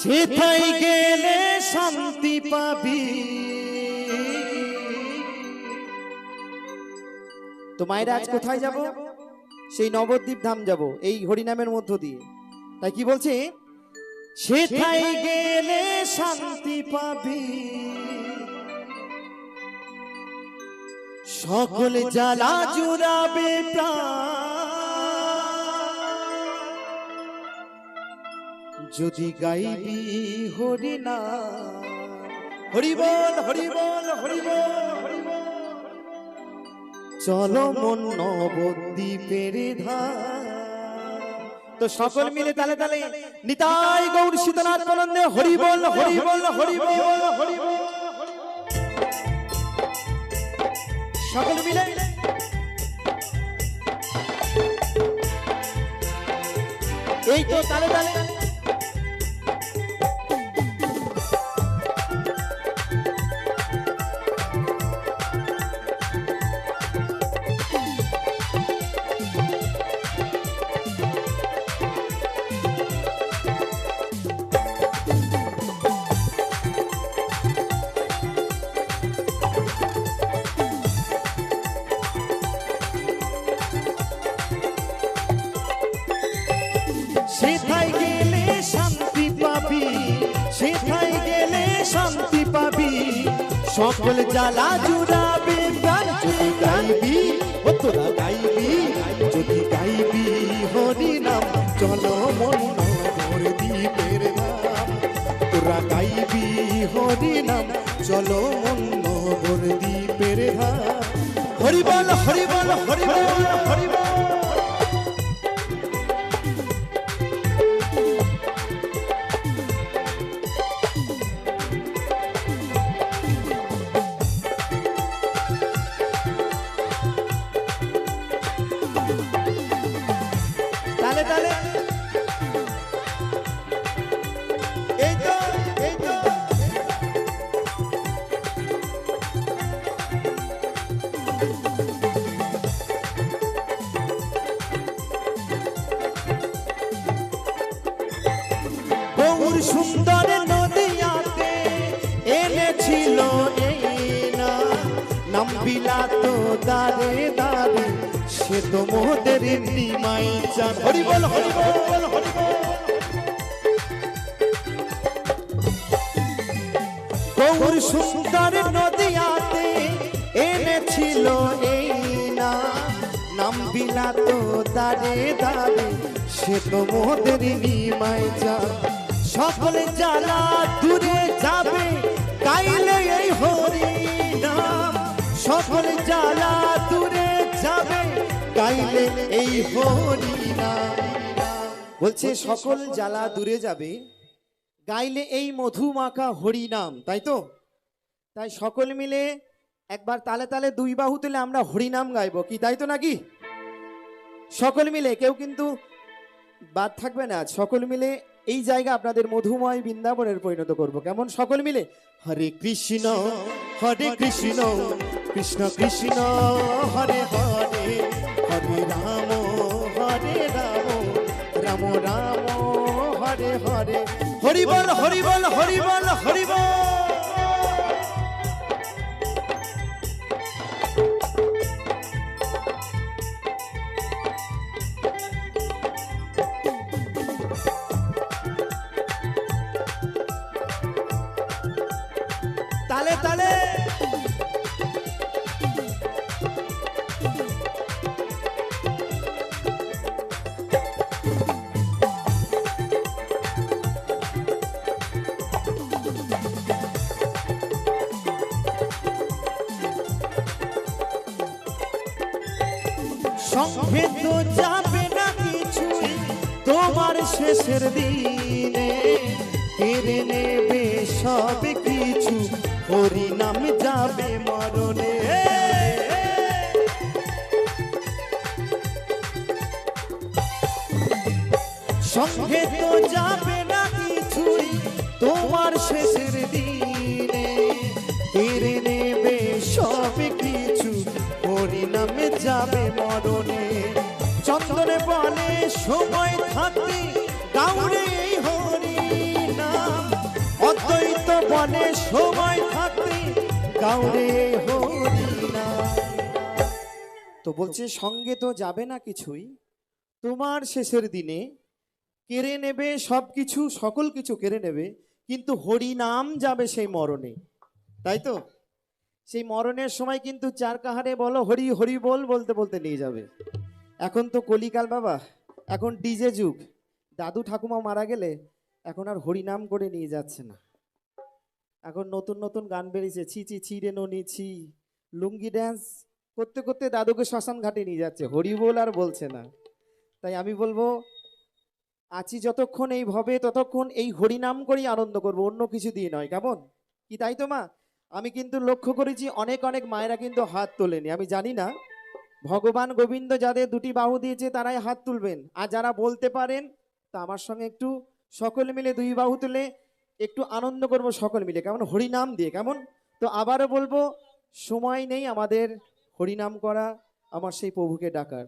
সেথাই গেলে শান্তি পাবি। তো মায়েরা আজ কোথায় যাব? সেই নবদ্বীপ ধাম যাব এই হরিনামের মধ্য দিয়ে। তাই কি বলছে? সেথাই গেলে শান্তি পাবি। সকল জ্বালা জুড়াবে প্রাণ। যদি গাইবি হরি না, হরি বল হরি বল হরি বল হরি বল। চলো মন নবদ্বীপের তো সকল মিলে তালে তালে নিতাই গৌর শীতনাথ আনন্দে হরি বল হরি বল হরি বল হরি বল সকল মিলে এই তো তালে তালে সেথায় গেলে শান্তি পাবি, সেথায় গেলে শান্তি পাবি। সকল জ্বালা জুড়াবে, প্রাণ যদি গাইবি ও তোরা গাইবি, যদি গাইবি হরি নাম, চলো মন নগর দ্বীপের নাম। তোরা গাইবি হরি নাম, চলো মন নগর দ্বীপের ধাম হরি বল হরি বল। গৌর সুন্দর নদিয়াতে এনেছিল নাম বিলাত দারে দারে, সে তো মোদের নিমাই চান হরি বল হরি বল হরি বল গৌর সুন্দর নদিয়াতে নাম বিলাত দারে দারে সে তো মোদের নিমাই চান সকলে জ্বালা দূরে যাবে গাইলে এই হরি নাম সকল জ্বালা দূরে যাবে গাইলে এই হরি নাম বলছে, সকল জ্বালা দূরে যাবে, গাইলে এই মধুমাখা হরি নাম তাই তো? তাই সকল মিলে একবার তালে তালে দুই বাহু তুলে আমরা হরিনাম গাইবো কি, তাই তো নাকি? সকল মিলে, কেউ কিন্তু বাদ থাকবে না। সকল মিলে এই জায়গা আপনাদের মধুময় বৃন্দাবনের পরিণত করব। কেমন? সকল মিলে, হরে কৃষ্ণ হরে কৃষ্ণ কৃষ্ণ কৃষ্ণ, হরে হরে হরে রাম হরে রাম রাম রাম, হরে হরে। হরি বল হরি বল হরি বল হরি বল তালে তালে। যাবে না কিছুই তোমার শেষের দিনে। তো যাবে না তোমার শেষের দিনে। নেবে সব কিছু, পরিণামে যাবে মরণে। বলে, সময় থাকতে কাউরে হরি নাম। অদ্বৈত বলে, সময় থাকতে কাউরে হরি তো বলছে, সঙ্গে তো যাবে না কিছুই। তোমার শেষের দিনে কেড়ে নেবে সব কিছু সকল কিছু কেড়ে নেবে, কিন্তু হরি নাম যাবে সেই মরণে। তাই তো? সেই মরণের সময় কিন্তু চার কাহারে বলো, হরি হরি বল বলতে বলতে নিয়ে যাবে। এখন তো কলিকাল বাবা, এখন ডিজে যুগ। দাদু ঠাকুমা মারা গেলে এখন আর হরিনাম করে নিয়ে যাচ্ছে না। এখন নতুন নতুন গান বেরিয়েছে, ছি ছি ছি রে ননি, ছি। লুঙ্গি ড্যান্স করতে করতে দাদুকে শ্মশান ঘাটে নিয়ে যাচ্ছে। হরি বল আর বলছে না। তাই আমি বলব আছি যতক্ষণ এই ভবে, ততক্ষণ এই হরিনাম করেই আনন্দ করব, অন্য কিছু দিয়ে নয়, কেমন? কি তাই তো, মা? আমি কিন্তু লক্ষ্য করেছি অনেক অনেক মায়েরা কিন্তু হাত তোলেনি। আমি জানি না, ভগবান গোবিন্দ যাদের দুটি বাহু দিয়েছে, তারাই হাত তুলবেন। আর যারা বলতে পারেন, তা আমার সঙ্গে একটু সকল মিলে দুই বাহু তুলে একটু আনন্দ করব সকল মিলে, কেমন? হরিনাম দিয়ে, কেমন? তো আবারও বলব, সময় নেই আমাদের হরিনাম করা, আমার সেই প্রভুকে ডাকার।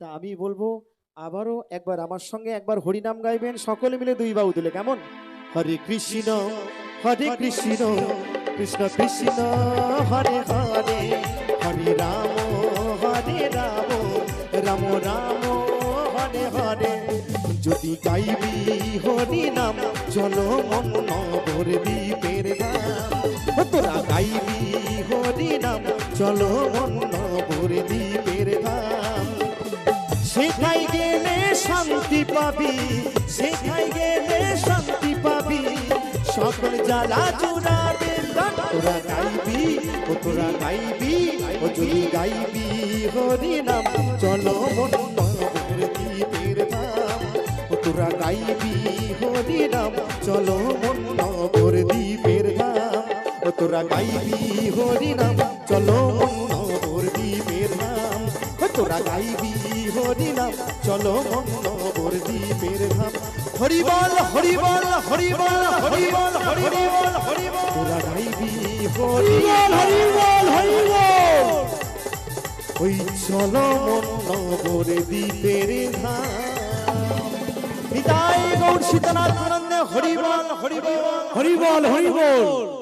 তা আমি বলব আবারও একবার আমার সঙ্গে একবার হরিনাম গাইবেন। সকলে মিলে দুই বাহু তুলে, কেমন? হরে কৃষ্ণ হরে কৃষ্ণ কৃষ্ণ কৃষ্ণ, হরে হরে হরে রাম হরে রাম রাম রাম, হরে হরে। যদি গাইবি হরি নাম চলো মন দ্বীপের গান তোরা গাইবি হরি নাম চলো মন গান সেখাই গেলে শান্তি পাবি সেখাই গেলে শান্তি পাবি। সকল জ্বালা গান। তোরা গাইবি, ও তোরা গাইবি, ও যদি গাইবি, হরি নাম। চলো মন ধাম, ও তোরা গাইবি, হরি নাম। চলো মন ধাম, ও তোরা গাইবি নাম। মন ধাম, ও তোরা গাইবি নাম। চলো মন হরি বল হরিবল হরিবল হরিবল হরিবল। হরি বল হরি বল হরি বল তোরা গাইবি হরিবল হরিবল। হরি বল হরি বল ওই চলো মন নগরে দ্বীপের ধান নিতাই গৌর সীতানাথ আনন্দে হরিবল হরিবল হরি বল হরি বল হরি বল